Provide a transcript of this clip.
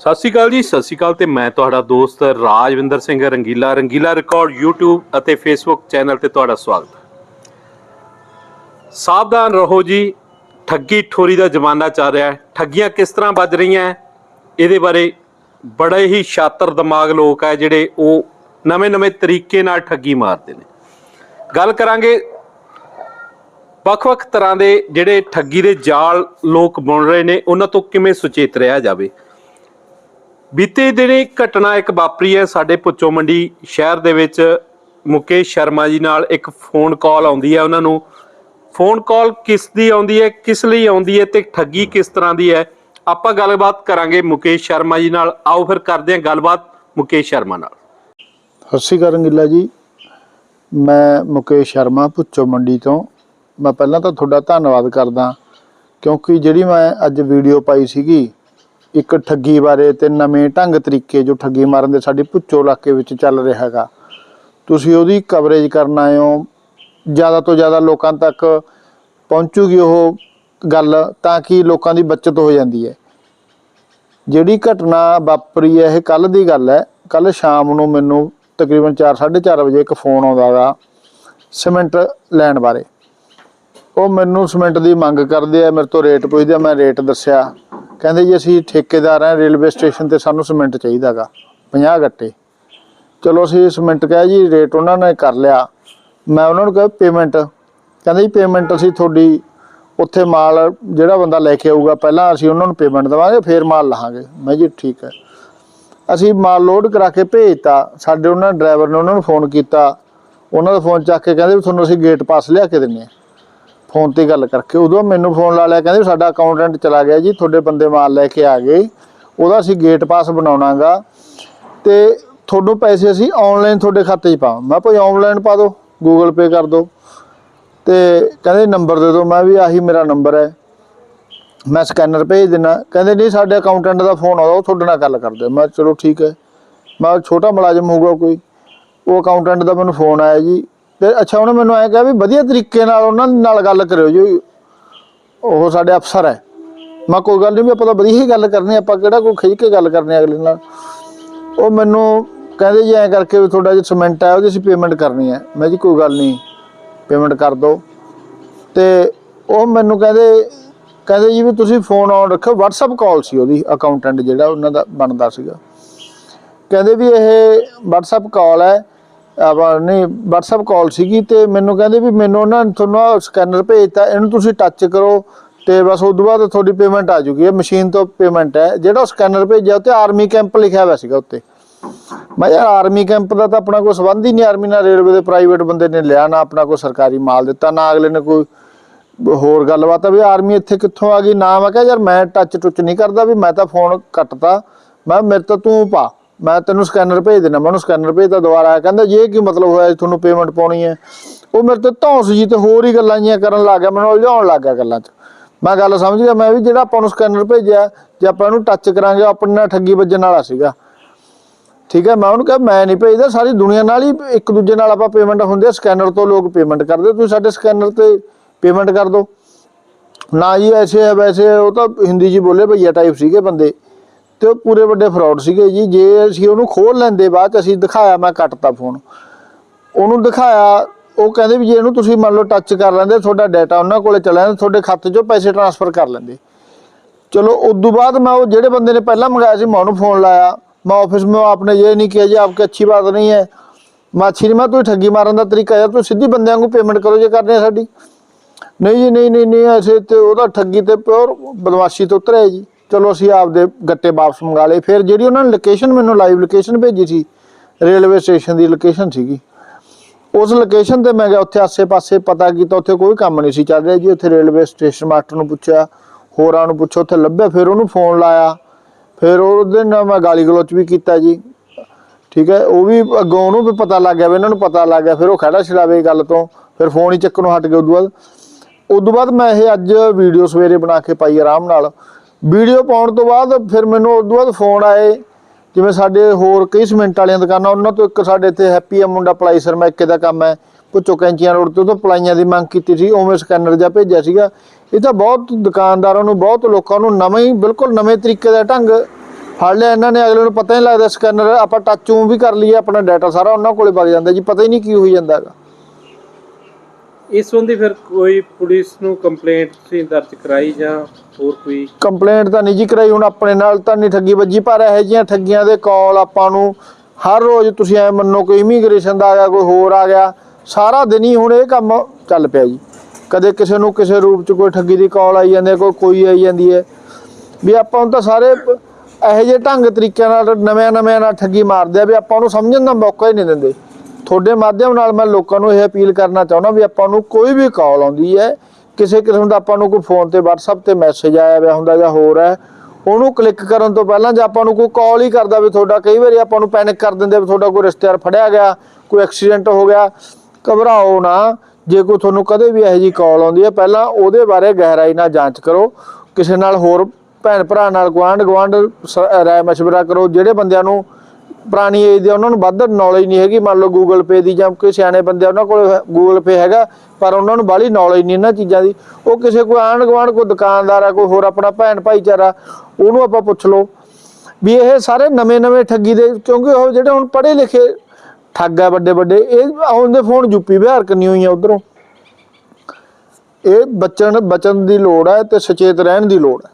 ਸਤਿ ਸ਼੍ਰੀ ਅਕਾਲ ਜੀ, ਸਤਿ ਸ਼੍ਰੀ ਅਕਾਲ ਤੇ ਮੈਂ ਤੁਹਾਡਾ ਦੋਸਤ ਰਾਜਵਿੰਦਰ ਸਿੰਘ ਰੰਗੀਲਾ ਰੰਗੀਲਾ ਰਿਕਾਰਡ, YouTube ਅਤੇ Facebook ਚੈਨਲ ਤੇ ਤੁਹਾਡਾ ਸਵਾਗਤ ਹੈ। ਸਾਵਧਾਨ ਰਹੋ ਜੀ, ਠੱਗੀ ਠੋਰੀ ਦਾ ਜ਼ਮਾਨਾ ਚੱਲ ਰਿਹਾ ਹੈ। ਠੱਗੀਆਂ ਕਿਸ ਤਰ੍ਹਾਂ ਵੱਜ ਰਹੀਆਂ ਇਹਦੇ ਬਾਰੇ ਬੜੇ ਹੀ ਸ਼ਾਤਰ ਦਿਮਾਗ ਲੋਕ ਹੈ ਜਿਹੜੇ ਉਹ ਨਵੇਂ-ਨਵੇਂ ਤਰੀਕੇ ਨਾਲ ਠੱਗੀ ਮਾਰਦੇ ਨੇ। ਗੱਲ ਕਰਾਂਗੇ ਵੱਖ-ਵੱਖ ਤਰ੍ਹਾਂ ਦੇ ਜਿਹੜੇ ਠੱਗੀ ਦੇ ਜਾਲ ਲੋਕ ਬੁਣ ਰਹੇ ਨੇ, ਉਹਨਾਂ ਤੋਂ ਕਿਵੇਂ ਸੁਚੇਤ ਰਿਹਾ ਜਾਵੇ? ਬੀਤੇ ਦਿਨੀ ਘਟਨਾ ਇੱਕ ਵਾਪਰੀ ਹੈ ਸਾਡੇ ਪੁੱਚੋ ਮੰਡੀ ਸ਼ਹਿਰ ਦੇ ਵਿੱਚ। ਮੁਕੇਸ਼ ਸ਼ਰਮਾ ਜੀ ਨਾਲ ਇੱਕ ਫੋਨ ਕਾਲ ਆਉਂਦੀ ਹੈ ਉਹਨਾਂ ਨੂੰ। ਫੋਨ ਕਾਲ ਕਿਸ ਦੀ ਆਉਂਦੀ ਹੈ, ਕਿਸ ਲਈ ਆਉਂਦੀ ਹੈ ਤੇ ਠੱਗੀ ਕਿਸ ਤਰ੍ਹਾਂ ਦੀ ਹੈ? ਆਪਾਂ ਗੱਲਬਾਤ ਕਰਾਂਗੇ ਮੁਕੇਸ਼ ਸ਼ਰਮਾ ਜੀ ਨਾਲ। ਆਓ ਫਿਰ ਕਰਦੇ ਹਾਂ ਗੱਲਬਾਤ ਮੁਕੇਸ਼ ਸ਼ਰਮਾ ਨਾਲ। ਸਤਿ ਸ਼੍ਰੀ ਅਕਾਲ ਰੰਗੀਲਾ ਜੀ। ਮੈਂ ਮੁਕੇਸ਼ ਸ਼ਰਮਾ ਪੁੱਚੋ ਮੰਡੀ ਤੋਂ। ਮੈਂ ਪਹਿਲਾਂ ਤਾਂ ਤੁਹਾਡਾ ਧੰਨਵਾਦ ਕਰਦਾ, ਕਿਉਂਕਿ ਜਿਹੜੀ ਮੈਂ ਅੱਜ ਵੀਡੀਓ ਪਾਈ ਸੀਗੀ ਇੱਕ ਠੱਗੀ ਬਾਰੇ ਤੇ ਨਵੇਂ ਢੰਗ ਤਰੀਕੇ ਜੋ ਠੱਗੀ ਮਾਰਨ ਦੇ ਸਾਡੇ ਭੁੱਚੋ ਇਲਾਕੇ ਵਿੱਚ ਚੱਲ ਰਿਹਾ ਹੈਗਾ। ਤੁਸੀਂ ਉਹਦੀ ਕਵਰੇਜ ਕਰਨ ਆਏ ਹੋ। ਜ਼ਿਆਦਾ ਤੋਂ ਜ਼ਿਆਦਾ ਲੋਕਾਂ ਤੱਕ ਪਹੁੰਚੂਗੀ ਉਹ ਗੱਲ ਤਾਂ ਕਿ ਲੋਕਾਂ ਦੀ ਬਚਤ ਹੋ ਜਾਂਦੀ ਹੈ। ਜਿਹੜੀ ਘਟਨਾ ਵਾਪਰੀ ਹੈ, ਇਹ ਕੱਲ ਦੀ ਗੱਲ ਹੈ। ਕੱਲ ਸ਼ਾਮ ਨੂੰ ਮੈਨੂੰ ਤਕਰੀਬਨ 4:30 ਵਜੇ ਇੱਕ ਫੋਨ ਆਉਂਦਾ ਗਾ ਸੀਮੈਂਟ ਲੈਣ ਬਾਰੇ। ਉਹ ਮੈਨੂੰ ਸੀਮੈਂਟ ਦੀ ਮੰਗ ਕਰਦੇ ਆ, ਮੇਰੇ ਤੋਂ ਰੇਟ ਪੁੱਛਦੇ ਆ, ਮੈਂ ਰੇਟ ਦੱਸਿਆ। ਕਹਿੰਦੇ ਜੀ ਅਸੀਂ ਠੇਕੇਦਾਰ ਆ ਰੇਲਵੇ ਸਟੇਸ਼ਨ ਤੇ ਸਾਨੂੰ ਸੀਮੈਂਟ ਚਾਹੀਦਾਗਾ 50 ਗੱਟੇ। ਚਲੋ ਅਸੀਂ ਸੀਮੈਂਟ ਕਿਹਾ ਜੀ, ਰੇਟ ਉਹਨਾਂ ਨੇ ਕਰ ਲਿਆ। ਮੈਂ ਉਹਨਾਂ ਨੂੰ ਕਿਹਾ ਪੇਮੈਂਟ ਕਹਿੰਦੇ ਜੀ ਪੇਮੈਂਟ ਅਸੀਂ ਤੁਹਾਡੀ, ਉੱਥੇ ਮਾਲ ਜਿਹੜਾ ਬੰਦਾ ਲੈ ਕੇ ਆਊਗਾ, ਪਹਿਲਾਂ ਅਸੀਂ ਉਹਨਾਂ ਨੂੰ ਪੇਮੈਂਟ ਦੇਵਾਂਗੇ, ਫਿਰ ਮਾਲ ਲਾਹਾਂਗੇ। ਮੈਂ ਜੀ, ਠੀਕ ਹੈ। ਅਸੀਂ ਮਾਲ ਲੋਡ ਕਰਾ ਕੇ ਭੇਜਤਾ। ਸਾਡੇ ਉਹਨਾਂ ਡਰਾਈਵਰ ਨੇ ਉਹਨਾਂ ਨੂੰ ਫੋਨ ਕੀਤਾ। ਉਹਨਾਂ ਦਾ ਫੋਨ ਚੱਕ ਕੇ ਕਹਿੰਦੇ ਵੀ ਤੁਹਾਨੂੰ ਅਸੀਂ ਗੇਟ ਪਾਸ ਲਿਆ ਕੇ ਦਿੰਨੇ ਆ। ਫੋਨ ਤੇ ਗੱਲ ਕਰਕੇ। ਉਦੋਂ ਮੈਨੂੰ ਫੋਨ ਲਾ ਲਿਆ, ਕਹਿੰਦੇ ਵੀ ਸਾਡਾ ਅਕਾਊਂਟੈਂਟ ਚਲਾ ਗਿਆ ਜੀ, ਤੁਹਾਡੇ ਬੰਦੇ ਮਾਲ ਲੈ ਕੇ ਆ ਗਏ। ਉਹਦਾ ਅਸੀਂ ਗੇਟ ਪਾਸ ਬਣਾਉਣਾਗਾ। ਤੇ ਤੁਹਾਨੂੰ ਪੈਸੇ ਅਸੀਂ ਆਨਲਾਈਨ ਤੁਹਾਡੇ ਖਾਤੇ 'ਚ ਪਾਵਾਂ। ਮੈਂ ਭਾਈ ਆਨਲਾਈਨ ਪਾ ਦਿਓ ਗੂਗਲ ਪੇ ਕਰ ਦਿਓ। ਤੇ ਕਹਿੰਦੇ ਨੰਬਰ ਦੇ ਦਿਓ। ਮੈਂ ਵੀ ਆਹੀ ਮੇਰਾ ਨੰਬਰ ਹੈ। ਮੈਂ ਸਕੈਨਰ ਭੇਜ ਦਿੰਦਾ ਕਹਿੰਦੇ ਨਹੀਂ, ਸਾਡੇ ਅਕਾਊਂਟੈਂਟ ਦਾ ਫੋਨ ਆਉਂਦਾ, ਉਹ ਤੁਹਾਡੇ ਨਾਲ ਗੱਲ ਕਰਦੇ ਮੈਂ ਚਲੋ ਠੀਕ ਹੈ। ਮੈਂ ਛੋਟਾ ਮੁਲਾਜ਼ਮ ਹੋਊਗਾ ਕੋਈ। ਉਹ ਅਕਾਊਂਟੈਂਟ ਦਾ ਮੈਨੂੰ ਫੋਨ ਆਇਆ ਜੀ। ਤੇ ਅੱਛਾ, ਉਹਨੇ ਮੈਨੂੰ ਐਂ ਕਿਹਾ ਵੀ ਵਧੀਆ ਤਰੀਕੇ ਨਾਲ ਉਹਨਾਂ ਨਾਲ ਗੱਲ ਕਰਿਓ ਜੀ। ਉਹ ਸਾਡੇ ਅਫਸਰ ਹੈ। ਮੈਂ ਕੋਈ ਗੱਲ ਨਹੀਂ ਵੀ ਆਪਾਂ ਤਾਂ ਵਧੀਆ ਹੀ ਗੱਲ ਕਰਨੀ ਆਪਾਂ ਕਿਹੜਾ ਕੋਈ ਖਿੱਚ ਕੇ ਗੱਲ ਕਰਨੀ ਅਗਲੇ ਨਾਲ। ਉਹ ਮੈਨੂੰ ਕਹਿੰਦੇ ਜੀ ਐਂ ਕਰਕੇ ਵੀ ਤੁਹਾਡਾ ਜੋ ਸੀਮੈਂਟ ਹੈ ਉਹਦੀ ਅਸੀਂ ਪੇਮੈਂਟ ਕਰਨੀ ਹੈ ਮੈਂ ਜੀ, ਕੋਈ ਗੱਲ ਨਹੀਂ ਪੇਮੈਂਟ ਕਰ ਦਿਓ। ਤੇ ਉਹ ਮੈਨੂੰ ਕਹਿੰਦੇ ਕਹਿੰਦੇ ਜੀ ਵੀ ਤੁਸੀਂ ਫੋਨ ਆਨ ਰੱਖੋ WhatsApp ਕਾਲ ਸੀ ਉਹਦੀ ਅਕਾਊਂਟੈਂਟ ਜਿਹੜਾ ਉਹਨਾਂ ਦਾ ਬਣਦਾ ਸੀਗਾ। ਕਹਿੰਦੇ ਵੀ ਇਹ WhatsApp ਕਾਲ ਹੈ ਆਪਾਂ ਨਹੀਂ, WhatsApp ਕਾਲ ਸੀਗੀ ਤੇ ਮੈਨੂੰ ਕਹਿੰਦੇ ਵੀ ਮੈਨੂੰ ਨਾ ਤੁਹਾਨੂੰ ਸਕੈਨਰ ਭੇਜਤਾ, ਇਹਨੂੰ ਤੁਸੀਂ ਟੱਚ ਕਰੋ ਤੇ ਬਸ ਉਸ ਤੋਂ ਬਾਅਦ ਤੁਹਾਡੀ ਪੇਮੈਂਟ ਆ ਜੂਗੀ। ਇਹ ਮਸ਼ੀਨ ਤੋਂ ਪੇਮੈਂਟ ਹੈ। ਜਿਹੜਾ ਸਕੈਨਰ ਭੇਜਿਆ ਉੱਤੇ ਆਰਮੀ ਕੈਂਪ ਲਿਖਿਆ ਹੋਇਆ ਸੀਗਾ ਉੱਤੇ। ਮੈਂ ਯਾਰ ਆਰਮੀ ਕੈਂਪ ਦਾ ਤਾਂ ਆਪਣਾ ਕੋਈ ਸੰਬੰਧ ਹੀ ਨਹੀਂ ਆਰਮੀ ਨਾਲ ਰੇਲਵੇ ਦੇ ਪ੍ਰਾਈਵੇਟ ਬੰਦੇ ਨੇ ਲਿਆ, ਨਾ ਆਪਣਾ ਕੋਈ ਸਰਕਾਰੀ ਮਾਲ ਦਿੱਤਾ, ਨਾ ਅਗਲੇ ਨੇ ਕੋਈ ਹੋਰ ਗੱਲਬਾਤ ਆ ਵੀ ਆਰਮੀ ਇੱਥੇ ਕਿੱਥੋਂ ਆ ਗਈ। ਨਾ ਮੈਂ ਕਿਹਾ, ਯਾਰ ਮੈਂ ਟੱਚ ਟੁੱਚ ਨਹੀਂ ਕਰਦਾ ਵੀ ਮੈਂ ਤਾਂ ਫੋਨ ਕੱਟਤਾ। ਮੈਂ ਮੇਰੇ ਤੋਂ ਤੂੰ ਪਾ। ਮੈਂ ਤੈਨੂੰ ਸਕੈਨਰ ਭੇਜ ਦੇਣਾ ਮੈਂ ਉਹਨੂੰ ਸਕੈਨਰ ਭੇਜਦਾ ਦੁਬਾਰਾ ਆਇਆ ਕਹਿੰਦਾ ਜੇ ਕੀ ਮਤਲਬ ਹੋਇਆ ਜੀ, ਤੁਹਾਨੂੰ ਪੇਮੈਂਟ ਪਾਉਣੀ ਹੈ? ਉਹ ਮੇਰੇ ਤੇ ਧੌਂਸ ਜੀ ਤੇ ਹੋਰ ਹੀ ਗੱਲਾਂ ਜੀਆਂ ਕਰਨ ਲੱਗ ਗਿਆ, ਮੈਨੂੰ ਉਲਝਾਉਣ ਲੱਗ ਗਿਆ ਗੱਲਾਂ 'ਚ। ਮੈਂ ਗੱਲ ਸਮਝ ਗਿਆ, ਮੈਂ ਵੀ ਜਿਹੜਾ ਆਪਾਂ ਨੂੰ ਸਕੈਨਰ ਭੇਜਿਆ, ਜੇ ਆਪਾਂ ਇਹਨੂੰ ਟੱਚ ਕਰਾਂਗੇ, ਉਹ ਆਪਣੇ ਨਾਲ ਠੱਗੀ ਵੱਜਣ ਵਾਲਾ ਸੀਗਾ। ਠੀਕ ਹੈ, ਮੈਂ ਉਹਨੂੰ ਕਿਹਾ, ਮੈਂ ਨਹੀਂ ਭੇਜਦਾ, ਸਾਰੀ ਦੁਨੀਆ ਨਾਲ ਹੀ ਇੱਕ ਦੂਜੇ ਨਾਲ ਆਪਾਂ ਪੇਮੈਂਟ ਹੁੰਦੇ ਆ ਸਕੈਨਰ ਤੋਂ ਲੋਕ ਪੇਮੈਂਟ ਕਰਦੇ, ਤੁਸੀਂ ਸਾਡੇ ਸਕੈਨਰ ਤੇ ਪੇਮੈਂਟ ਕਰ ਦਿਓ। ਨਾ ਜੀ, ਐਸੇ ਹੈ ਵੈਸੇ ਉਹ ਤਾਂ ਹਿੰਦੀ ਜੀ ਬੋਲੇ ਭਈਆ ਟਾਈਪ ਸੀਗੇ ਬੰਦੇ। ਤੇ ਉਹ ਪੂਰੇ ਵੱਡੇ ਫਰਾਡ ਸੀਗੇ ਜੀ ਜੇ ਅਸੀਂ ਉਹਨੂੰ ਖੋਲ ਲੈਂਦੇ ਬਾਅਦ ਚ ਅਸੀਂ ਦਿਖਾਇਆ ਮੈਂ ਕੱਟਤਾ ਫੋਨ ਉਹਨੂੰ ਦਿਖਾਇਆ ਉਹ ਕਹਿੰਦੇ ਵੀ ਜੇ ਇਹਨੂੰ ਤੁਸੀਂ ਮੰਨ ਲਓ ਟੱਚ ਕਰ ਲੈਂਦੇ ਤੁਹਾਡਾ ਡਾਟਾ ਉਹਨਾਂ ਕੋਲੇ ਚਲਾ ਜਾਂਦਾ ਤੁਹਾਡੇ ਖਾਤੇ 'ਚੋਂ ਪੈਸੇ ਟ੍ਰਾਂਸਫਰ ਕਰ ਲੈਂਦੇ चलो उदू बाद मैं वो जेड़े बंदे ने पहला मंगाया सी मैं उन्होंने फोन लाया मैं ऑफिस में आपने ये नहीं किया जी आपकी अच्छी बात नहीं है मैं अच्छी नहीं मैं तू ठगी मारन का तरीका यार तू सीधी बंदे वांगू पेमेंट करो जे करने साडी ਨਹੀਂ ਜੀ ਨਹੀਂ ਨਹੀਂ ਨਹੀਂ ਐਸੇ ਤੇ ਉਹਦਾ ਠੱਗੀ ਤੇ ਪਿਓਰ ਬਦਮਾਸ਼ੀ ਤੋਂ ਉਤਰਿਆ ਜੀ ਚਲੋ ਅਸੀਂ ਆਪਦੇ ਗੱਟੇ ਵਾਪਸ ਮੰਗਾ ਲਏ। ਫਿਰ ਜਿਹੜੀ ਉਹਨਾਂ ਨੇ ਲੋਕੇਸ਼ਨ ਮੈਨੂੰ ਲਾਈਵ ਲੋਕੇਸ਼ਨ ਭੇਜੀ ਸੀ ਰੇਲਵੇ ਸਟੇਸ਼ਨ ਦੀ ਲੋਕੇਸ਼ਨ ਸੀਗੀ। ਉਸ ਲੋਕੇਸ਼ਨ ਤੇ ਮੈਂ ਗਿਆ, ਉੱਥੇ ਆਸੇ-ਪਾਸੇ ਪਤਾ ਕੀਤਾ, ਉੱਥੇ ਕੋਈ ਕੰਮ ਨਹੀਂ ਸੀ ਚੱਲ ਰਿਹਾ ਜੀ। ਉੱਥੇ ਰੇਲਵੇ ਸਟੇਸ਼ਨ ਮਾਸਟਰ ਨੂੰ ਪੁੱਛਿਆ, ਹੋਰਾਂ ਨੂੰ ਪੁੱਛੋ ਉੱਥੇ ਲੱਭਿਆ, ਫਿਰ ਉਹਨੂੰ ਫੋਨ ਲਾਇਆ। ਫਿਰ ਉਹਦੇ ਨਾਲ ਮੈਂ ਗਾਲੀ ਗਲੋਚ ਵੀ ਕੀਤਾ ਜੀ। ਠੀਕ ਹੈ, ਉਹ ਵੀ ਅੱਗੋਂ ਉਹਨੂੰ ਵੀ ਪਤਾ ਲੱਗ ਗਿਆ ਵੀ ਇਹਨਾਂ ਨੂੰ ਪਤਾ ਲੱਗ ਗਿਆ, ਫਿਰ ਉਹ ਖੜਾ ਛਡਾਵੇ ਗੱਲ ਤੋਂ, ਫਿਰ ਫੋਨ ਹੀ ਚੱਕਣੋਂ ਹਟ ਗਿਆ ਉਦੋਂ ਬਾਅਦ ਉਦੋਂ ਬਾਅਦ ਮੈਂ ਇਹ ਅੱਜ ਵੀਡੀਓ ਸਵੇਰੇ ਬਣਾ ਕੇ ਪਾਈ ਆਰਾਮ ਨਾਲ। ਵੀਡੀਓ ਪਾਉਣ ਤੋਂ ਬਾਅਦ ਫਿਰ ਮੈਨੂੰ ਉਦੋਂ ਬਾਅਦ ਫੋਨ ਆਏ ਜਿਵੇਂ ਸਾਡੇ ਹੋਰ ਕਈ ਸੀਮੈਂਟ ਵਾਲੀਆਂ ਦੁਕਾਨਾਂ, ਉਹਨਾਂ ਤੋਂ ਇੱਕ ਸਾਡੇ ਇੱਥੇ ਹੈਪੀ ਆ ਮੁੰਡਾ ਪਲਾਈ ਮੈਕੇ ਦਾ ਕੰਮ ਹੈ ਪੁੱਛੋ ਕੈਂਚੀਆਂ ਰੋਡ ਤੇ ਉਹ ਤੋਂ ਪਲਾਈਆਂ ਦੀ ਮੰਗ ਕੀਤੀ ਸੀ, ਉਵੇਂ ਸਕੈਨਰ ਜਿਹਾ ਭੇਜਿਆ ਸੀਗਾ। ਇਹ ਤਾਂ ਬਹੁਤ ਦੁਕਾਨਦਾਰਾਂ ਨੂੰ, ਬਹੁਤ ਲੋਕਾਂ ਨੂੰ ਨਵੇਂ ਹੀ, ਬਿਲਕੁਲ ਨਵੇਂ ਤਰੀਕੇ ਦਾ ਢੰਗ ਫੜ ਲਿਆ ਇਹਨਾਂ ਨੇ। ਅਗਲੇ ਨੂੰ ਪਤਾ ਹੀ ਨਹੀਂ ਲੱਗਦਾ ਸਕੈਨਰ ਆਪਾਂ ਟੱਚ ਵੀ ਕਰ ਲਈਏ, ਆਪਣਾ ਡਾਟਾ ਸਾਰਾ ਉਹਨਾਂ ਕੋਲੇ ਵਗ ਜਾਂਦਾ ਜੀ, ਪਤਾ ਹੀ ਨਹੀਂ ਕੀ ਹੋਈ ਜਾਂਦਾ ਹੈਗਾ। ਇਸ ਸੰਬੰਧੀ ਫਿਰ ਕੋਈ ਪੁਲਿਸ ਨੂੰ ਕੰਪਲੇਂਟ ਤੁਸੀਂ ਦਰਜ ਕਰਾਈ ਜਾਂ ਹੋਰ ਕੋਈ? ਕੰਪਲੇਂਟ ਤਾਂ ਨਹੀਂ ਜੀ ਕਰਾਈ, ਹੁਣ ਆਪਣੇ ਨਾਲ ਤਾਂ ਨਹੀਂ ਠੱਗੀ ਵੱਜੀ, ਪਰ ਇਹੋ ਜਿਹੀਆਂ ਠੱਗੀਆਂ ਦੇ ਕਾਲ ਆਪਾਂ ਨੂੰ ਹਰ ਰੋਜ਼ ਤੁਸੀਂ ਐ ਮੰਨੋ ਕੋਈ ਇਮੀਗ੍ਰੇਸ਼ਨ ਦਾ ਆ ਗਿਆ, ਕੋਈ ਹੋਰ ਆ ਗਿਆ, ਸਾਰਾ ਦਿਨ ਹੀ ਹੁਣ ਇਹ ਕੰਮ ਚੱਲ ਪਿਆ ਜੀ। ਕਦੇ ਕਿਸੇ ਨੂੰ ਕਿਸੇ ਰੂਪ ਚ ਕੋਈ ਠੱਗੀ ਦੀ ਕਾਲ ਆਈ ਜਾਂਦੀ ਹੈ, ਕੋਈ ਕੋਈ ਆਈ ਜਾਂਦੀ ਹੈ। ਵੀ ਆਪਾਂ ਨੂੰ ਤਾਂ ਸਾਰੇ ਇਹੋ ਜਿਹੇ ਢੰਗ ਤਰੀਕਿਆਂ ਨਾਲ ਨਵੇਂ ਨਵੇਂ ਨਾਲ ਠੱਗੀ ਮਾਰਦੇ ਆ, ਵੀ ਆਪਾਂ ਨੂੰ ਸਮਝਣ ਦਾ ਮੌਕਾ ਹੀ ਨਹੀਂ ਦਿੰਦੇ। ਤੁਹਾਡੇ ਮਾਧਿਅਮ ਨਾਲ ਮੈਂ ਲੋਕਾਂ ਨੂੰ ਇਹ ਅਪੀਲ ਕਰਨਾ ਚਾਹੁੰਦਾ ਵੀ ਆਪਾਂ ਨੂੰ ਕੋਈ ਵੀ ਕਾਲ ਆਉਂਦੀ ਹੈ, ਕਿਸੇ ਕਿਸਮ ਦਾ ਆਪਾਂ ਨੂੰ ਕੋਈ ਫੋਨ ਤੇ, WhatsApp ਤੇ ਮੈਸੇਜ ਆਇਆ ਹੋਇਆ ਹੁੰਦਾ ਜਾਂ ਹੋਰ ਹੈ, ਉਹਨੂੰ ਕਲਿੱਕ ਕਰਨ ਤੋਂ ਪਹਿਲਾਂ ਜੇ ਆਪਾਂ ਨੂੰ ਕੋਈ ਕਾਲ ਹੀ ਕਰਦਾ ਵੀ ਤੁਹਾਡਾ ਕਈ ਵਾਰੀ ਆਪਾਂ ਨੂੰ ਪੈਨਿਕ ਕਰ ਦਿੰਦੇ ਵੀ ਤੁਹਾਡਾ ਕੋਈ ਰਿਸ਼ਤੇਦਾਰ ਫੜਿਆ ਗਿਆ, ਕੋਈ ਐਕਸੀਡੈਂਟ ਹੋ ਗਿਆ, ਘਬਰਾਓ ਨਾ, ਜੇ ਕੋਈ ਤੁਹਾਨੂੰ ਕਦੇ ਵੀ ਇਹੋ ਜੀ ਕਾਲ ਆਉਂਦੀ ਹੈ, ਪਹਿਲਾਂ ਉਹਦੇ ਬਾਰੇ ਗਹਿਰਾਈ ਨਾਲ ਜਾਂਚ ਕਰੋ, ਕਿਸੇ ਨਾਲ ਹੋਰ ਭੈਣ ਭਰਾ ਨਾਲ ਗੁਆਂਢ ਗੁਆਂਢ ਰਾਏ ਮਸ਼ਵਰਾ ਕਰੋ, ਜਿਹੜੇ ਬੰਦਿਆਂ ਨੂੰ ਪੁਰਾਣੀ ਏਜ ਦੇ ਉਹਨਾਂ ਨੂੰ ਵੱਧ ਨੌਲੇਜ ਨਹੀਂ ਹੈਗੀ। ਮੰਨ ਲਓ ਗੂਗਲ ਪੇ ਦੀ ਜਾਂ ਕੋਈ ਸਿਆਣੇ ਬੰਦੇ ਉਹਨਾਂ ਕੋਲ ਗੂਗਲ ਪੇ ਹੈਗਾ, ਪਰ ਉਹਨਾਂ ਨੂੰ ਬਾਹਲੀ ਨੌਲੇਜ ਨਹੀਂ ਇਹਨਾਂ ਚੀਜ਼ਾਂ ਦੀ। ਉਹ ਕਿਸੇ ਕੋਈ ਆਂਢ ਗੁਆਂਢ, ਕੋਈ ਦੁਕਾਨਦਾਰ ਆ, ਕੋਈ ਹੋਰ ਆਪਣਾ ਭੈਣ ਭਾਈਚਾਰਾ, ਉਹਨੂੰ ਆਪਾਂ ਪੁੱਛ ਲਓ ਵੀ ਇਹ ਸਾਰੇ ਨਵੇਂ ਨਵੇਂ ਠੱਗੀ ਦੇ, ਕਿਉਂਕਿ ਉਹ ਜਿਹੜੇ ਹੁਣ ਪੜ੍ਹੇ ਲਿਖੇ ਠੱਗ ਆ ਵੱਡੇ ਵੱਡੇ, ਇਹ ਆਉਂਦੇ ਫੋਨ ਯੂਪੀ ਬਿਹਾਰ ਕੰਨੀ ਹੋਈਆਂ ਉਧਰੋਂ। ਇਹ ਬਚਣ ਬਚਣ ਦੀ ਲੋੜ ਹੈ ਤੇ ਸੁਚੇਤ ਰਹਿਣ ਦੀ ਲੋੜ ਹੈ